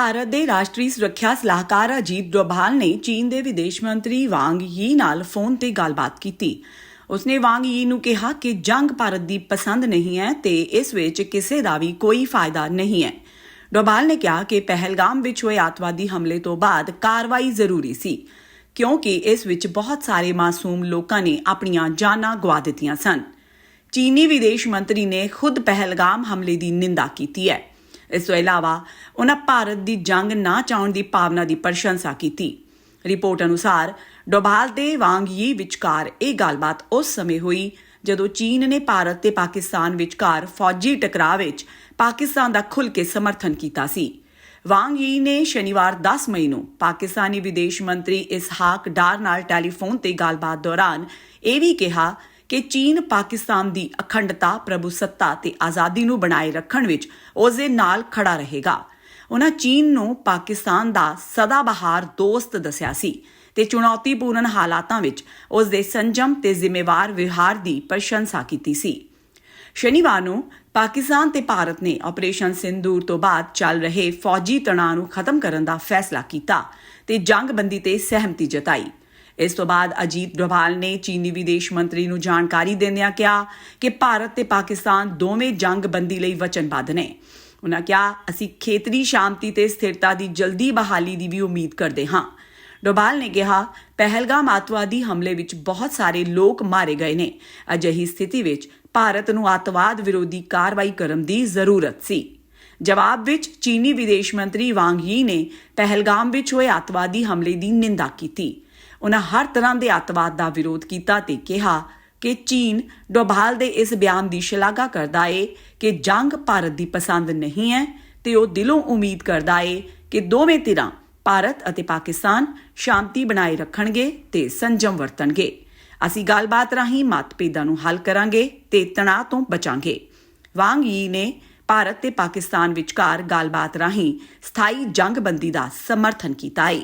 ਭਾਰਤ ਦੇ ਰਾਸ਼ਟਰੀ ਸੁਰੱਖਿਆ ਸਲਾਹਕਾਰ ਅਜੀਤ ਡੋਭਾਲ ਨੇ ਚੀਨ ਦੇ ਵਿਦੇਸ਼ ਮੰਤਰੀ ਵਾਂਗ ਯੀ ਨਾਲ ਫੋਨ ਤੇ ਗੱਲਬਾਤ ਕੀਤੀ। ਉਸਨੇ ਵਾਂਗ ਯੀ ਨੂੰ ਕਿਹਾ ਕਿ ਜੰਗ ਭਾਰਤ ਦੀ ਪਸੰਦ ਨਹੀਂ ਹੈ ਤੇ ਇਸ ਵਿੱਚ ਕਿਸੇ ਦਾ ਵੀ ਕੋਈ ਫਾਇਦਾ ਨਹੀਂ ਹੈ। ਡੋਭਾਲ ਨੇ ਕਿਹਾ ਕਿ ਪਹਿਲਗਾਮ ਵਿੱਚ ਹੋਏ ਆਤਵਾਦੀ ਹਮਲੇ ਤੋਂ ਬਾਅਦ ਕਾਰਵਾਈ ਜ਼ਰੂਰੀ ਸੀ, ਕਿਉਂਕਿ ਇਸ ਵਿੱਚ ਬਹੁਤ ਸਾਰੇ ਮਾਸੂਮ ਲੋਕਾਂ ਨੇ ਆਪਣੀਆਂ ਜਾਨਾਂ ਗਵਾ ਦਿੱਤੀਆਂ ਸਨ। ਚੀਨੀ ਵਿਦੇਸ਼ ਮੰਤਰੀ ਨੇ ਖੁਦ ਪਹਿਲਗਾਮ ਹਮਲੇ ਦੀ ਨਿੰਦਾ ਕੀਤੀ ਹੈ। ਇਸ ਤੋਂ ਇਲਾਵਾ ਉਹਨਾਂ ਭਾਰਤ ਦੀ ਜੰਗ ਨਾ ਚਾਹੁਣ ਦੀ ਭਾਵਨਾ ਦੀ ਪ੍ਰਸ਼ੰਸਾ ਕੀਤੀ। ਰਿਪੋਰਟ ਅਨੁਸਾਰ ਡੋਭਾਲ ਦੇ ਵਾਂਗ ਯੀ ਵਿਚਕਾਰ ਇਹ ਗੱਲਬਾਤ ਉਸ ਸਮੇਂ ਹੋਈ ਜਦੋਂ ਚੀਨ ਨੇ ਭਾਰਤ ਤੇ ਪਾਕਿਸਤਾਨ ਵਿਚਕਾਰ ਫੌਜੀ ਟਕਰਾਅ ਵਿੱਚ ਪਾਕਿਸਤਾਨ ਦਾ ਖੁੱਲ੍ਹ ਕੇ ਸਮਰਥਨ ਕੀਤਾ ਸੀ। ਵਾਂਗ ਯੀ ਨੇ ਸ਼ਨੀਵਾਰ 10 ਮਈ ਨੂੰ ਪਾਕਿਸਤਾਨੀ ਵਿਦੇਸ਼ ਮੰਤਰੀ ਇਸਹਾਕ ਡਾਰ ਨਾਲ ਟੈਲੀਫੋਨ ਤੇ ਗੱਲਬਾਤ ਦੌਰਾਨ ਇਹ ਵੀ ਕਿਹਾ ਕਿ ਚੀਨ ਪਾਕਿਸਤਾਨ ਦੀ ਅਖੰਡਤਾ ਪ੍ਰਭੂ ਸੱਤਾ ਤੇ ਆਜ਼ਾਦੀ ਨੂੰ ਬਣਾਏ ਰੱਖਣ ਵਿੱਚ ਉਸ ਦੇ ਨਾਲ ਖੜਾ ਰਹੇਗਾ। ਉਹਨਾਂ ਚੀਨ ਨੂੰ ਪਾਕਿਸਤਾਨ ਦਾ ਸਦਾ ਦੋਸਤ ਦੱਸਿਆ ਸੀ ਤੇ ਚੁਣੌਤੀਪੂਰਨ ਹਾਲਾਤਾਂ ਵਿੱਚ ਉਸ ਦੇ ਸੰਜਮ ਤੇ ਜ਼ਿੰਮੇਵਾਰ ਵਿਹਾਰ ਦੀ ਪ੍ਰਸ਼ੰਸਾ ਕੀਤੀ ਸੀ। ਸ਼ਨੀਵਾਰ ਨੂੰ ਪਾਕਿਸਤਾਨ ਤੇ ਭਾਰਤ ਨੇ ਆਪਰੇਸ਼ਨ ਸਿੰਦੂਰ ਤੋਂ ਬਾਅਦ ਚੱਲ ਰਹੇ ਫੌਜੀ ਤਣਾਅ ਨੂੰ ਖਤਮ ਕਰਨ ਦਾ ਫੈਸਲਾ ਕੀਤਾ ਤੇ ਜੰਗਬੰਦੀ ਤੇ ਸਹਿਮਤੀ ਜਤਾਈ। ਇਸ ਤੋਂ ਬਾਅਦ ਅਜੀਤ ਡੋਭਾਲ ਨੇ ਚੀਨੀ ਵਿਦੇਸ਼ ਮੰਤਰੀ ਨੂੰ ਜਾਣਕਾਰੀ ਦਿੰਦਿਆਂ ਕਿਹਾ ਕਿ ਭਾਰਤ ਤੇ ਪਾਕਿਸਤਾਨ ਦੋਵੇਂ ਜੰਗਬੰਦੀ ਲਈ ਵਚਨਬੱਧ ਨੇ। ਉਹਨਾਂ ਕਿਹਾ, ਅਸੀਂ ਖੇਤਰੀ ਸ਼ਾਂਤੀ ਤੇ ਸਥਿਰਤਾ ਦੀ ਜਲਦੀ ਬਹਾਲੀ ਦੀ ਵੀ ਉਮੀਦ ਕਰਦੇ ਹਾਂ। ਡੋਭਾਲ ਨੇ ਕਿਹਾ, ਪਹਿਲਗਾਮ ਆਤਵਾਦੀ ਹਮਲੇ ਵਿੱਚ ਬਹੁਤ ਸਾਰੇ ਲੋਕ ਮਾਰੇ ਗਏ ਨੇ। ਅਜਿਹੀ ਸਥਿਤੀ ਵਿੱਚ ਭਾਰਤ ਨੂੰ ਆਤਵਾਦ ਵਿਰੋਧੀ ਕਾਰਵਾਈ ਕਰਨ ਦੀ ਜ਼ਰੂਰਤ ਸੀ। ਜਵਾਬ ਵਿੱਚ ਚੀਨੀ ਵਿਦੇਸ਼ ਮੰਤਰੀ ਵਾਂਗ ਯੀ ਨੇ, ਪਹਿਲਗਾਮ ਵਿੱਚ ਹੋਏ ਆਤਵਾਦੀ ਹਮਲੇ ਦੀ ਨਿੰਦਾ ਕੀਤੀ। ਉਹਨਾਂ ਹਰ ਤਰ੍ਹਾਂ ਦੇ ਅੱਤਵਾਦ ਦਾ ਵਿਰੋਧ ਕੀਤਾ ਤੇ ਕਿਹਾ ਕਿ ਚੀਨ ਡੋਭਾਲ ਦੇ ਇਸ ਬਿਆਨ ਦੀ ਸ਼ਲਾਘਾ ਕਰਦਾ ਏ ਕਿ ਜੰਗ ਭਾਰਤ ਦੀ ਪਸੰਦ ਨਹੀਂ ਹੈ ਤੇ ਉਹ ਦਿਲੋਂ ਉਮੀਦ ਕਰਦਾ ਏ ਕਿ ਦੋਵੇਂ ਧਿਰਾਂ, ਭਾਰਤ ਅਤੇ ਪਾਕਿਸਤਾਨ, ਸ਼ਾਂਤੀ ਬਣਾਏ ਰੱਖਣਗੇ ਤੇ ਸੰਜਮ ਵਰਤਣਗੇ। ਅਸੀਂ ਗੱਲਬਾਤ ਰਾਹੀਂ ਮਤਭੇਦਾਂ ਨੂੰ ਹੱਲ ਕਰਾਂਗੇ ਤੇ ਤਣਾਅ ਤੋਂ ਬਚਾਂਗੇ। ਵਾਂਗ ਯੀ ਨੇ ਭਾਰਤ ਤੇ ਪਾਕਿਸਤਾਨ ਵਿਚਕਾਰ ਗੱਲਬਾਤ ਰਾਹੀਂ ਸਥਾਈ ਜੰਗਬੰਦੀ ਦਾ ਸਮਰਥਨ ਕੀਤਾ ਹੈ